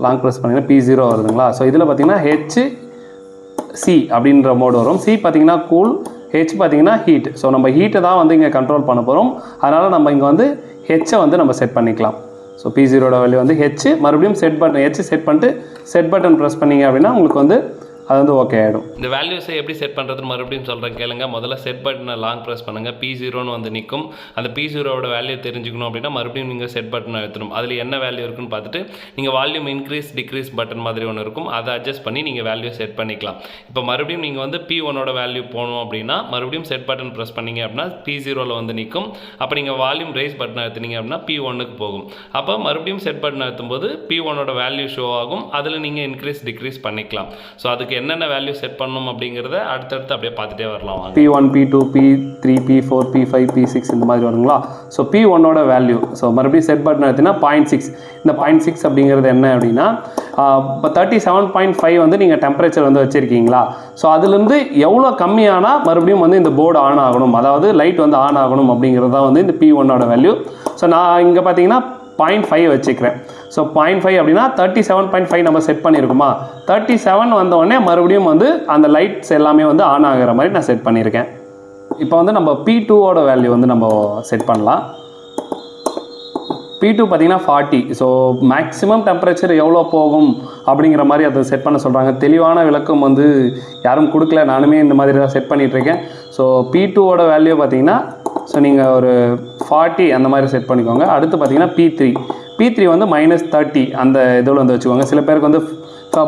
லாங் ப்ரெஸ் பண்ணிங்கன்னா பி ஜீரோ வருதுங்களா? ஸோ இதில் பார்த்தீங்கன்னா ஹெச் சி அப்படின்ற மோடு வரும். சி பார்த்தீங்கன்னா கூல் ஹெச் பார்த்தீங்கன்னா ஹீட் ஸோ நம்ம ஹீட்டை தான் வந்து இங்கே கண்ட்ரோல் பண்ண போகிறோம் அதனால் நம்ம இங்கே வந்து ஹெச்சை வந்து நம்ம செட் பண்ணிக்கலாம். ஸோ பி ஜீரோட வேல்யூ வந்து ஹெச் மறுபடியும் செட் பட்டன் ஹெச் செட் பண்ணிட்டு செட் பட்டன் ப்ரெஸ் பண்ணீங்க அப்படின்னா உங்களுக்கு வந்து அது வந்து ஓகே ஆகிடும் இந்த வேல்யூஸை எப்படி செட் பண்ணுறது மறுபடியும் சொல்கிறேன் கேளுங்க. முதல்ல செட் பட்டனை லாங் ப்ரெஸ் பண்ணுங்கள் பி ஜீரோன்னு வந்து நிற்கும் அந்த பி ஜீரோவோட வேல்யூ தெரிஞ்சுக்கணும் அப்படின்னா மறுபடியும் நீங்கள் செட் பட்டனை எடுத்துடும் அதில் என்ன வேல்யூ இருக்குன்னு பார்த்துட்டு நீங்கள் வால்யூம் இன்க்ரீஸ் டிக்ரீஸ் பட்டன் மாதிரி ஒன்று இருக்கும். அதை அட்ஜஸ்ட் பண்ணி நீங்கள் வேல்யூ செட் பண்ணிக்கலாம். இப்போ மறுபடியும் நீங்கள் வந்து பி ஒனோட வேல்யூ போகணும் அப்படின்னா மறுபடியும் செட் பட்டன் ப்ரெஸ் பண்ணீங்க அப்படின்னா பி ஜீரோவில் வந்து நிற்கும் அப்போ நீங்கள் வால்யூம் ரைஸ் பட்டன் எடுத்துனீங்க அப்படின்னா பி ஒன்னுக்கு போகும். அப்போ மறுபடியும் செட் பட்டன் எடுத்தும்போது பி ஒனோட வேல்யூ ஷோ ஆகும். அதில் நீங்கள் இன்க்ரீஸ் டிக்ரீஸ் பண்ணிக்கலாம். ஸோ அதுக்கு என்னென்ன வேல்யூ செட் பண்ணணும் அப்படிங்கிறத அடுத்தடுத்து அப்படியே பார்த்துட்டே வரலாம் P one P two P three P four P five P six இந்த மாதிரி வருங்களா? ஸோ பி ஒன்னோட வேல்யூ ஸோ மறுபடியும் செட் பட்டன் எடுத்தீங்கன்னா பாயிண்ட் சிக்ஸ் இந்த பாயிண்ட் சிக்ஸ் அப்படிங்கிறது என்ன அப்படின்னா இப்போ தேர்ட்டி செவன் பாயிண்ட் ஃபைவ் வந்து நீங்கள் டெம்பரேச்சர் வந்து வச்சுருக்கீங்களா? ஸோ அதுலேருந்து எவ்வளோ கம்மியானால் மறுபடியும் வந்து இந்த போர்டு ஆன் ஆகணும். அதாவது லைட் வந்து ஆன் ஆகணும் அப்படிங்கிறது தான் வந்து இந்த பி ஒன்னோட வேல்யூ ஸோ நான் இங்கே பார்த்தீங்கன்னா பாயிண்ட் ஃபைவ் வச்சுக்கிறேன். ஸோ பாயிண்ட் ஃபைவ் அப்படின்னா தேர்ட்டி செவன் பாயிண்ட் ஃபைவ் நம்ம செட் பண்ணியிருக்குமா? தேர்ட்டி செவன் வந்தோடனே மறுபடியும் வந்து அந்த லைட்ஸ் எல்லாமே வந்து ஆன் ஆகிற மாதிரி நான் செட் பண்ணியிருக்கேன். இப்போ வந்து நம்ம பி டூவோட வேல்யூ வந்து நம்ம செட் பண்ணலாம். பி டூ பார்த்தீங்கன்னா ஃபார்ட்டி ஸோ மேக்ஸிமம் டெம்பரேச்சர் எவ்வளோ போகும் அப்படிங்கிற மாதிரி அதை செட் பண்ண சொல்கிறாங்க தெளிவான விளக்கம் வந்து யாரும் கொடுக்கல. நானுமே இந்த மாதிரி தான் செட் பண்ணிகிட்ருக்கேன் ஸோ பி டூவோட வேல்யூ பார்த்தீங்கன்னா ஸோ நீங்கள் ஒரு ஃபார்ட்டி அந்த மாதிரி செட் பண்ணிக்கோங்க. அடுத்து பார்த்தீங்கன்னா பி த்ரீ பி த்ரீ வந்து மைனஸ் தேர்ட்டி அந்த இதில் வந்து வச்சுக்கோங்க. சில பேருக்கு வந்து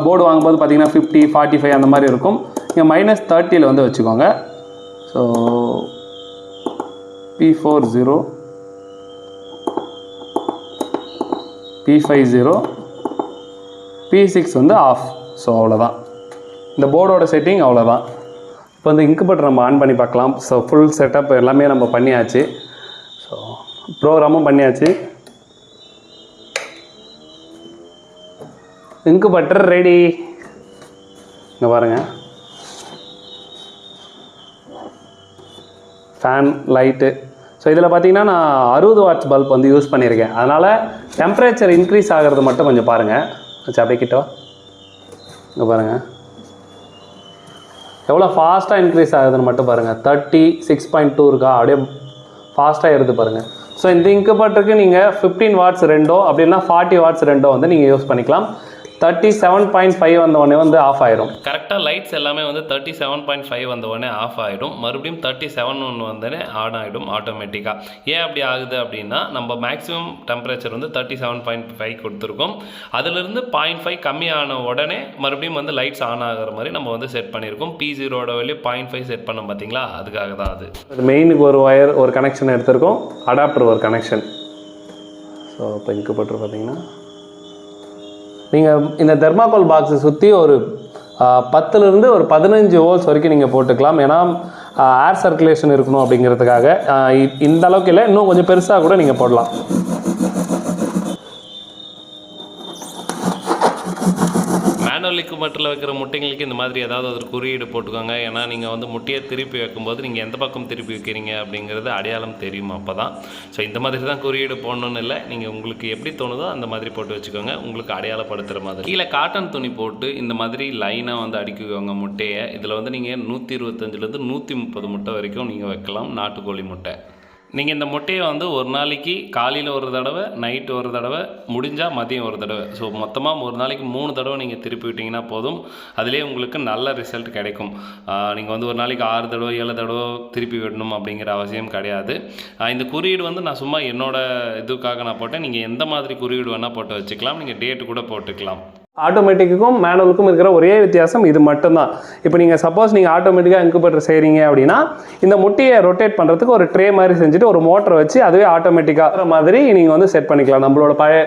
போர்டு வாங்கும்போது பார்த்தீங்கன்னா ஃபிஃப்டி ஃபார்ட்டி ஃபைவ் அந்த மாதிரி இருக்கும். நீங்கள் மைனஸ் தேர்ட்டியில் வந்து வச்சுக்கோங்க. So P four zero P five zero P six வந்து ஆஃப் ஸோ அவ்வளோதான் இந்த போர்டோட செட்டிங் அவ்வளோதான் இப்போ வந்து இன்குபேட்டர் நம்ம ஆன் பண்ணி பார்க்கலாம். ஸோ ஃபுல் செட்டப் எல்லாமே நம்ம பண்ணியாச்சு. ஸோ ப்ரோக்ராமும் பண்ணியாச்சு. இன்குபேட்டர் ரெடி இங்கே பாருங்கள் ஃபேன் லைட்டு ஸோ இதில் பார்த்தீங்கன்னா நான் அறுபது வாட்ஸ் பல்ப் வந்து யூஸ் பண்ணியிருக்கேன். அதனால் டெம்பரேச்சர் இன்க்ரீஸ் ஆகிறது மட்டும் கொஞ்சம் பாருங்கள் வச்சு அப்படியே இங்கே பாருங்கள் எவ்வளோ ஃபாஸ்ட்டாக இன்க்ரீஸ் ஆகுதுன்னு மட்டும் பாருங்கள் தேர்ட்டி சிக்ஸ் பாயிண்ட் டூ இருக்கா? அப்படியே ஃபாஸ்ட்டாக எடுத்து பாருங்கள் ஸோ இந்த இன்குபேட்டருக்கு நீங்கள் ஃபிஃப்டீன் வாட்ஸ் ரெண்டோ அப்படின்னா ஃபார்ட்டி வாட்ஸ் ரெண்டோ வந்து நீங்கள் யூஸ் பண்ணிக்கலாம். தேர்ட்டி செவன் பாயிண்ட் ஃபைவ் வந்த உடனே வந்து ஆஃப் ஆயிரும். கரெக்டாக லைட்ஸ் எல்லாமே வந்து தேர்ட்டி செவன் பாயிண்ட் ஃபைவ் வந்த உடனே ஆஃப் ஆகிடும் மறுபடியும் தேர்ட்டி செவன் ஒன்று வந்தோடனே ஆன் ஆகிடும் ஆட்டோமேட்டிக்காக ஏன் அப்படி ஆகுது அப்படின்னா நம்ம மேக்ஸிமம் டெம்பரேச்சர் வந்து தேர்ட்டி செவன் பாயிண்ட் ஃபைவ் கொடுத்துருக்கோம். அதிலிருந்து பாயிண்ட் ஃபைவ் கம்மியான உடனே மறுபடியும் வந்து லைட்ஸ் ஆன் ஆகிற மாதிரி நம்ம வந்து செட் பண்ணியிருக்கோம் பி ஜீரோட வேல்யூ பாயிண்ட் ஃபைவ் செட் பண்ணோம் பார்த்தீங்களா அதுக்காக தான் அது. மெயினுக்கு ஒரு ஒயர் ஒரு கனெக்ஷன் எடுத்திருக்கோம். அடாப்டர் ஒரு கனெக்ஷன் ஸோ இப்போ இன்குபேட்டர் பார்த்தீங்கன்னா நீங்கள் இந்த தெர்மாக்கோல் பாக்ஸை சுற்றி ஒரு பத்துலேருந்து ஒரு பதினஞ்சு ஹோல்ஸ் வரைக்கும் நீங்கள் போட்டுக்கலாம். ஏன்னா ஏர் சர்க்குலேஷன் இருக்கணும் அப்படிங்கிறதுக்காக. இந்த அளவுக்கு இல்லை. இன்னும் கொஞ்சம் பெருசாக கூட நீங்கள் போடலாம். மேனுவல் மட்டும் வைக்கிற முட்டைங்களுக்கு இந்த மாதிரி ஏதாவது ஒரு குறியீடு போட்டுக்கோங்க. ஏன்னா நீங்கள் வந்து முட்டையை திருப்பி வைக்கும்போது நீங்கள் எந்த பக்கம் திருப்பி வைக்கிறீங்க அப்படிங்கிறது அடையாளம் தெரியும் அப்போ தான் ஸோ இந்த மாதிரி தான் குறியீடு போடணும்னு இல்லை. நீங்கள் உங்களுக்கு எப்படி தோணுதோ அந்த மாதிரி போட்டு வச்சுக்கோங்க. உங்களுக்கு அடையாளப்படுத்துகிற மாதிரி. கீழே காட்டன் துணி போட்டு இந்த மாதிரி லைனாக வந்து அடிக்குவாங்க முட்டையை. இதில் வந்து நீங்கள் நூற்றி இருபத்தஞ்சிலேருந்து நூற்றி முப்பது முட்டை வரைக்கும் நீங்கள் வைக்கலாம். நாட்டுக்கோழி முட்டை. நீங்கள் இந்த முட்டையை வந்து ஒரு நாளைக்கு காலையில் ஒரு தடவை நைட்டு ஒரு தடவை முடிஞ்சால் மதியம் ஒரு தடவை. ஸோ மொத்தமாக ஒரு நாளைக்கு மூணு தடவை நீங்கள் திருப்பி விட்டிங்கன்னா போதும். அதிலே உங்களுக்கு நல்ல ரிசல்ட் கிடைக்கும். நீங்கள் வந்து ஒரு நாளைக்கு ஆறு தடவை ஏழு தடவை திருப்பி விடணும் அப்படிங்கிற அவசியம் கிடையாது. இந்த குறியீடு வந்து நான் சும்மா என்னோடய இதுக்காக நான் போட்டேன். நீங்கள் எந்த மாதிரி குறியீடு வேணால் போட்டு வச்சுக்கலாம். நீங்கள் டேட்டு கூட போட்டுக்கலாம். ஆட்டோமேட்டிக்குக்கும் மேனுவலுக்கும் இருக்கிற ஒரே வித்தியாசம் இது மட்டும்தான். இப்போ நீங்கள் சப்போஸ் நீங்கள் ஆட்டோமேட்டிக்காக இன்குபேட்டர் செய்கிறீங்க அப்படின்னா இந்த முட்டையை ரொட்டேட் பண்ணுறதுக்கு ஒரு ட்ரே மாதிரி செஞ்சுட்டு ஒரு மோட்டரை வச்சு அதுவே ஆட்டோமேட்டிக்காக மாதிரி நீங்கள் வந்து செட் பண்ணிக்கலாம். நம்மளோட பழைய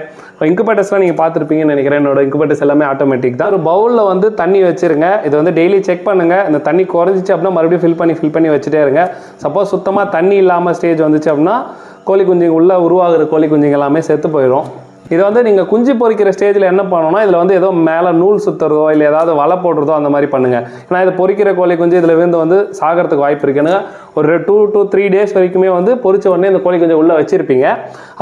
இன்குபேட்டர்ஸ்லாம் நீங்கள் பார்த்துருப்பீங்கன்னு நினைக்கிறேன். என்னோட இன்குபேட்டர்ஸ் எல்லாமே ஆட்டோமேட்டிக் தான். ஒரு பவுலில் வந்து தண்ணி வச்சுருங்க. இது வந்து டெய்லி செக் பண்ணுங்கள் இந்த தண்ணி குறைஞ்சிச்சு அப்படின்னா மறுபடியும் ஃபில் பண்ணி ஃபில் பண்ணி வச்சுட்டே இருங்க. சப்போஸ் சுத்தமாக தண்ணி இல்லாமல் ஸ்டேஜ் வந்துச்சு அப்படின்னா கோழி குஞ்சுங்க உள்ளே உருவாகிற கோழி குஞ்சுங்க எல்லாமே செத்து போயிடும் இது வந்து நீங்கள் குஞ்சு பொறிக்கிற ஸ்டேஜில் என்ன பண்ணணும்னா இதில் வந்து ஏதோ மேலே நூல் சுற்றுறதோ இல்லை ஏதாவது வலை போடுறதோ அந்த மாதிரி பண்ணுங்கள் ஏன்னா இது பொறிக்கிற கோழி குஞ்சு இதில் விழுந்து வந்து சாகிறதுக்கு வாய்ப்பு இருக்குன்னு ஒரு டூ டூ த்ரீ டேஸ் வரைக்குமே வந்து பொறிச்ச உடனே இந்த கோழி குஞ்சு உள்ளே வச்சுருப்பீங்க.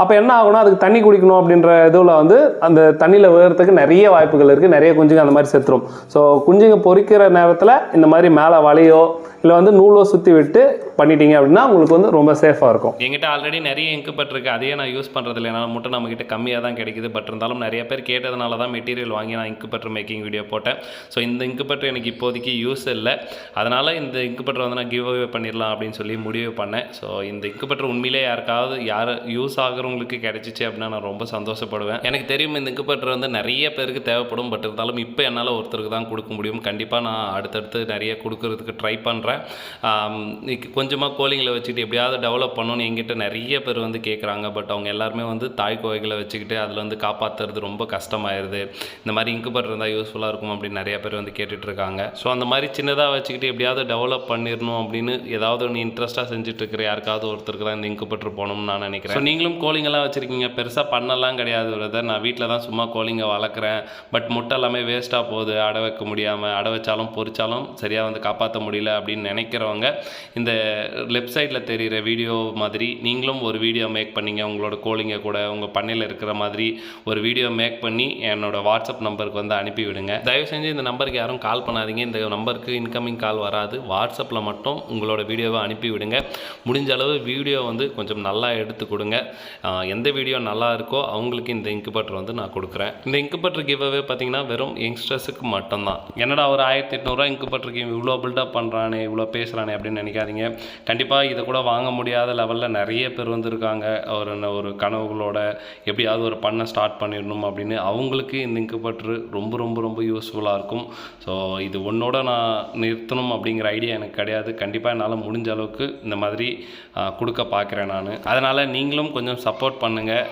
அப்போ என்ன ஆகும்னா அதுக்கு தண்ணி குடிக்கணும் அப்படின்ற இதுவில் வந்து அந்த தண்ணியில் விழுறதுக்கு நிறைய வாய்ப்புகள் இருக்குது நிறைய குஞ்சுங்க அந்த மாதிரி செத்துரும். ஸோ குஞ்சுங்க பொறிக்கிற நேரத்தில் இந்த மாதிரி மேலே வலையோ இல்லை வந்து நூலோ சுற்றி விட்டு பண்ணிட்டீங்க அப்படின்னா உங்களுக்கு வந்து ரொம்ப சேஃபாக இருக்கும். எங்கிட்ட ஆல்ரெடி நிறைய இங்கு இருக்கு. அதையே நான் யூஸ் பண்ணுறது இல்லை. ஏன்னா முட்டை நம்மக்கிட்ட கம்மியாக தான் கிடைக்குது. பட் இருந்தாலும் நிறைய பேர் கேட்டதுனால தான் மெட்டீரியல் வாங்கி நான் இங்கு பட்டர் மேக்கிங் வீடியோ போட்டேன். ஸோ இந்த இங்கு பட்டர் எனக்கு இப்போதைக்கு யூஸ் இல்லை. அதனால் இந்த இங்கு பட்டர் வந்து நான் கிவ் அவே பண்ணிடலாம் அப்படின்னு சொல்லி முடிவு பண்ணேன். ஸோ இந்த இங்கு பட்டர் உண்மையிலே யாருக்காவது யார் யூஸ் ஆகுறவங்களுக்கு கிடைச்சிச்சு அப்படின்னா நான் ரொம்ப சந்தோஷப்படுவேன். எனக்கு தெரியும் இந்த இங்கு பட்டர் வந்து நிறைய பேருக்கு தேவைப்படும். பட் இருந்தாலும் இப்போ என்னால் ஒருத்தருக்கு தான் கொடுக்க முடியும். கண்டிப்பாக நான் அடுத்தடுத்து நிறைய கொடுக்கறதுக்கு ட்ரை பண்ணுறேன் கொஞ்சமாக கோழிங்களை வச்சுக்கிட்டு எப்படியாவது டெவலப் பண்ணணும்னு என்கிட்ட நிறைய பேர் வந்து கேட்குறாங்க பட் அவங்க எல்லாருமே வந்து தாய் கோழிகளை வச்சுக்கிட்டு அதில் வந்து காப்பாற்றுறது ரொம்ப கஷ்டமாயிருது. இந்த மாதிரி இன்குபேட்டர் இருந்தால் யூஸ்ஃபுல்லாக இருக்கும் அப்படின்னு நிறைய பேர் வந்து கேட்டுட்டு இருக்காங்க ஸோ அந்த மாதிரி சின்னதாக வச்சுக்கிட்டு எப்படியாவது டெவலப் பண்ணிடணும் அப்படின்னு ஏதாவது ஒன்று இன்ட்ரெஸ்ட்டாக செஞ்சுட்ருக்கிற யாருக்காவது ஒருத்தருக்கு தான் இந்த இன்குபேட்டர் போகணும்னு நான் நினைக்கிறேன். ஸோ நீங்களும் கோழிங்கெல்லாம் வச்சுருக்கீங்க. பெருசாக பண்ணலாம் கிடையாது பிரதர் நான் வீட்டில் தான் சும்மா கோழிங்க வளர்க்குறேன். பட் முட்டை எல்லாமே வேஸ்ட்டாக போகுது. அடை வைக்க முடியாமல் அடை வச்சாலும் பொறிச்சாலும் சரியாக வந்து காப்பாற்ற முடியல அப்படின்னு நினைக்கிறவங்க இந்த லெஃப்ட் சைடில் தெரிகிற வீடியோ மாதிரி நீங்களும் ஒரு வீடியோ மேக் பண்ணிங்க உங்களோட கோழிங்க கூட உங்கள் பண்ணையில் இருக்கிற மாதிரி ஒரு வீடியோ மேக் பண்ணி என்னோடய வாட்ஸ்அப் நம்பருக்கு வந்து அனுப்பி விடுங்க. தயவு செஞ்சு இந்த நம்பருக்கு யாரும் கால் பண்ணாதீங்க. இந்த நம்பருக்கு இன்கமிங் கால் வராது. வாட்ஸ்அப்பில் மட்டும் உங்களோட வீடியோவை அனுப்பி விடுங்க. முடிஞ்ச அளவு வீடியோ வந்து கொஞ்சம் நல்லா எடுத்து கொடுங்க. எந்த வீடியோ நல்லா இருக்கோ அவங்களுக்கு இந்த இன்குபேட்டர் வந்து நான் கொடுக்குறேன். இந்த இன்குபேட்டர் கிவ்அவே பார்த்தீங்கன்னா வெறும் யங்ஸ்டர்ஸுக்கு மட்டும்தான். என்னடா ஒரு ஆயிரத்தி எட்நூறுவா இன்குபேட்டருக்கு இவ்வளோ பில்டப் பண்ணுறானே இவ்வளோ பேசுகிறானே அப்படின்னு நினைக்காதீங்க. கண்டிப்பாக இதை கூட வாங்க முடியாத லெவலில் நிறைய பேர் வந்திருக்காங்க. ஒரு ஒரு கனவுகளோட எப்படியாவது ஒரு பண்ணை ஸ்டார்ட் பண்ணிடணும் அப்படின்னு அவங்களுக்கு இந்த இன்குபேட்டர் ரொம்ப ரொம்ப ரொம்ப யூஸ்ஃபுல்லாக இருக்கும். ஸோ இது ஒன்றோட நான் நிறுத்தணும் அப்படிங்கிற ஐடியா எனக்கு கிடையாது. கண்டிப்பாக என்னால் முடிஞ்ச அளவுக்கு இந்த மாதிரி கொடுக்க பார்க்குறேன் நான். அதனால் நீங்களும் கொஞ்சம் சப்போர்ட் பண்ணுங்கள்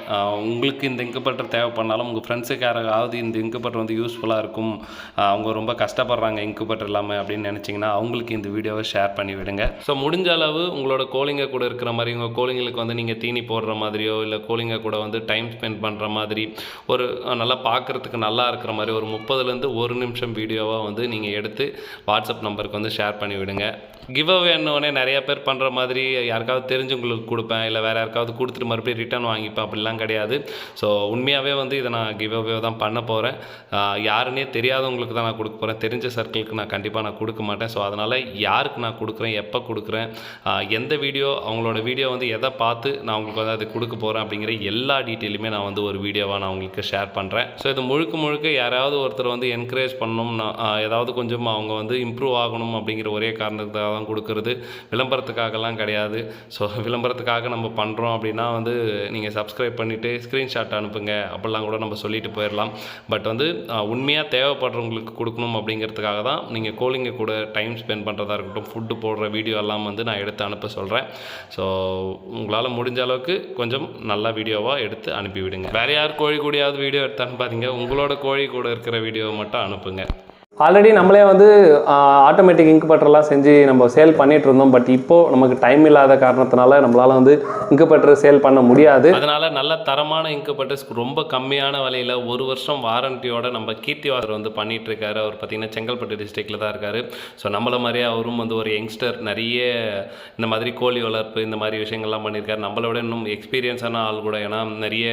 உங்களுக்கு இந்த இன்குபேட்டர் தேவைப்படனாலும் உங்கள் ஃப்ரெண்ட்ஸுக்கு யாராவது இந்த இன்குபேட்டர் வந்து யூஸ்ஃபுல்லாக இருக்கும். அவங்க ரொம்ப கஷ்டப்படுறாங்க இன்குபேட்டர் இல்லாமல் அப்படின்னு நினச்சிங்கன்னா அவங்களுக்கு இந்த வீடியோவை ஷேர் பண்ணி விடுங்க. ஸோ முடிஞ்ச அளவு உங்களோட கோழிங்க கூட இருக்கிற மாதிரி உங்கள் கோழிங்களுக்கு வந்து நீங்கள் தீனி போடுற மாதிரியோ இல்லை கோழிங்க கூட வந்து டைம் ஸ்பெண்ட் பண்ணுற மாதிரி ஒரு நல்லா பார்க்குறதுக்கு நல்லா இருக்கிற மாதிரி ஒரு முப்பதுலேருந்து ஒரு நிமிஷம் வீடியோவாக வந்து நீங்கள் எடுத்து வாட்ஸ்அப் நம்பருக்கு வந்து ஷேர் பண்ணி விடுங்க. கிவ் அவேன்னொடனே நிறைய பேர் பண்ணுற மாதிரி யாருக்காவது தெரிஞ்சவங்களுக்கு கொடுப்பேன் இல்லை வேறு யாருக்காவது கொடுத்துட்டு மறுபடியும் ரிட்டர்ன் வாங்கிப்பேன் அப்படிலாம் கிடையாது. ஸோ உண்மையாகவே வந்து இதை நான் கிவ் அவே தான் பண்ண போகிறேன் யாருன்னே தெரியாதவங்களுக்கு தான் நான் கொடுக்க போகிறேன் தெரிஞ்ச சர்க்கிளுக்கு நான் கண்டிப்பாக நான் கொடுக்க மாட்டேன். ஸோ அதனால் யாருக்கு நான் கொடுக்குறேன் எப்போ கொடுக்குறேன் எந்த வீடியோ அவங்களோட வீடியோ வந்து எதை பார்த்து நான் உங்களுக்கு வந்து அதை கொடுக்க போகிறேன் அப்படிங்கிற எல்லா டீட்டெயிலுமே நான் வந்து ஒரு வீடியோவாக நான் உங்களுக்கு ஷேர் பண்ணுறேன் ஸோ இது முழுக்க முழுக்க யாராவது ஒருத்தர் வந்து என்கரேஜ் பண்ணணும் நான் ஏதாவது கொஞ்சம் அவங்க வந்து இம்ப்ரூவ் ஆகணும் அப்படிங்கிற ஒரே காரணத்துக்காக தான் கொடுக்கறது. விளம்பரத்துக்காகலாம் கிடையாது. ஸோ விளம்பரத்துக்காக நம்ம பண்ணுறோம் அப்படின்னா வந்து நீங்கள் சப்ஸ்கிரைப் பண்ணிவிட்டு ஸ்க்ரீன்ஷாட் அனுப்புங்க. அப்படிலாம் கூட நம்ம சொல்லிட்டு போயிடலாம். பட் வந்து உண்மையாக தேவைப்படுறவங்களுக்கு கொடுக்கணும் அப்படிங்கிறதுக்காக தான் நீங்கள் கோழிங்க கூட டைம் ஸ்பெண்ட் பண்ணுறதா இருக்கட்டும் ஃபுட்டு போடுற வீடியோ எல்லாம் வந்து நான் எடுத்து அனுப்ப சொல்கிறேன் ஸோ உங்களால் முடிஞ்ச அளவுக்கு கொஞ்சம் நல்ல வீடியோவாக எடுத்து அனுப்பிவிடுங்க. வேறு யார் கோழி கூடியாவது வீடியோ எடுத்து அனுப்பாதீங்க. உங்களோட கோழி கூட இருக்கிற வீடியோவை மட்டும் அனுப்புங்க. ஆல்ரெடி நம்மளே வந்து ஆட்டோமேட்டிக் இன்குபேட்டர்லாம் செஞ்சு நம்ம சேல் பண்ணிட்டு இருந்தோம். பட் இப்போ நமக்கு டைம் இல்லாத காரணத்தினால நம்மளால வந்து இன்குபேட்டர் சேல் பண்ண முடியாது. அதனால நல்ல தரமான இன்குபேட்டர்ஸ் ரொம்ப கம்மியான விலையில் ஒரு வருஷம் வாரண்டியோட நம்ம கீர்த்திவாசர் வந்து பண்ணிட்டு இருக்காரு. அவர் பார்த்தீங்கன்னா செங்கல்பட்டு டிஸ்ட்ரிக்ட்ல தான் இருக்காரு. ஸோ நம்மள மாதிரியே அவரும் வந்து ஒரு யங்ஸ்டர் நிறைய இந்த மாதிரி கோழி வளர்ப்பு இந்த மாதிரி விஷயங்கள்லாம் பண்ணியிருக்காரு நம்மளை விட இன்னும் எக்ஸ்பீரியன்ஸான ஆள் கூட ஏன்னா நிறைய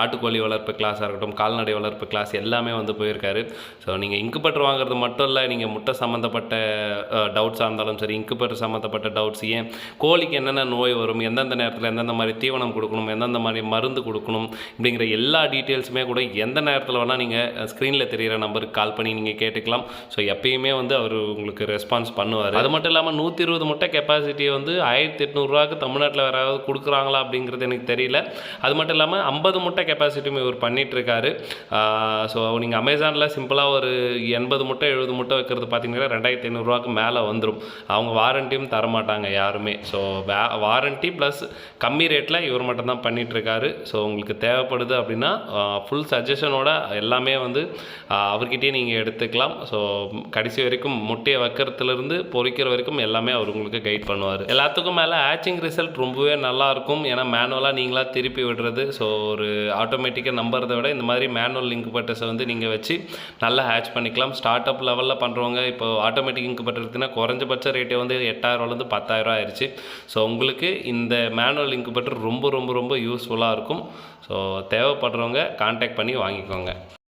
நாட்டுக்கோழி வளர்ப்பு கிளாஸாக இருக்கட்டும் கால்நடை வளர்ப்பு கிளாஸ் எல்லாமே வந்து போயிருக்காரு. ஸோ நீங்கள் இன்குபேட்டர் பண்ணுறது மட்டும் இல்லை நீங்கள் முட்டை சம்மந்தப்பட்ட டவுட்ஸாக இருந்தாலும் சரி இன்குபேட்டர் சம்மந்தப்பட்ட டவுட்ஸ் ஏன் கோழிக்கு என்னென்ன நோய் வரும் எந்தெந்த நேரத்தில் எந்தெந்த மாதிரி தீவனம் கொடுக்கணும் எந்தெந்த மாதிரி மருந்து கொடுக்கணும் அப்படிங்கிற எல்லா டீட்டெயில்ஸுமே கூட எந்த நேரத்தில் வேணால் நீங்கள் ஸ்க்ரீனில் தெரியிற நம்பருக்கு கால் பண்ணி நீங்கள் கேட்டுக்கலாம். ஸோ எப்பயுமே வந்து அவர் உங்களுக்கு ரெஸ்பான்ஸ் பண்ணுவார். அது மட்டும் இல்லாமல் நூற்றி இருபது முட்டை கெப்பாசிட்டியை வந்து ஆயிரத்தி எட்நூறுரூவாக்கு தமிழ்நாட்டில் வேறு யாராவது கொடுக்குறாங்களா அப்படிங்கிறது எனக்கு தெரியல. அது மட்டும் இல்லாமல் ஐம்பது முட்டை கெப்பாசிட்டியும் இவர் பண்ணிகிட்ருக்காரு ஸோ நீங்கள் அமேசானில் சிம்பிளாக ஒரு எண்பது முட்டை முட்டை எழுபது முட்டை வைக்கிறது பார்த்தீங்கன்னா ரெண்டாயிரத்தி ஐநூறுரூவாக்கு மேலே வந்துடும் அவங்க வாரண்டியும் தரமாட்டாங்க யாருமே. ஸோ வே வாரண்ட்டி ப்ளஸ் கம்மி ரேட்டில் இவர் மட்டும்தான் பண்ணிகிட்ருக்காரு ஸோ உங்களுக்கு தேவைப்படுது அப்படின்னா ஃபுல் சஜஷனோட எல்லாமே வந்து அவர்கிட்டயே நீங்கள் எடுத்துக்கலாம். ஸோ கடைசி வரைக்கும் முட்டையை வைக்கிறதுலேருந்து பொரிக்கிற வரைக்கும் எல்லாமே அவர் உங்களுக்கு கைட் பண்ணுவார். எல்லாத்துக்கும் மேலே ஆச்சிங் ரிசல்ட் ரொம்பவே நல்லாயிருக்கும் ஏன்னா மேனுவலாக நீங்களாக திருப்பி விடுறது. ஸோ ஒரு ஆட்டோமேட்டிக்காக நம்புறதை விட இந்த மாதிரி மேனுவல் லிங்க் பட்டஸை வந்து நீங்கள் வச்சு நல்லா ஹேட்ச் பண்ணிக்கலாம். ஸ்டார்ட் அப் லெவலில் பண்ணுறவங்க இப்போ ஆட்டோமேட்டிக் இன்குபேட்டர் இருக்குன்னா குறைஞ்சபட்ச ரேட்டே வந்து எட்டாயிரரூவாலேருந்து பத்தாயிரரூவா ஆயிடுச்சு ஸோ உங்களுக்கு இந்த மேனுவல் இன்குபேட்டர் ரொம்ப ரொம்ப ரொம்ப யூஸ்ஃபுல்லாக இருக்கும். ஸோ தேவைப்படுறவங்க கான்டாக்ட் பண்ணி வாங்கிக்கோங்க.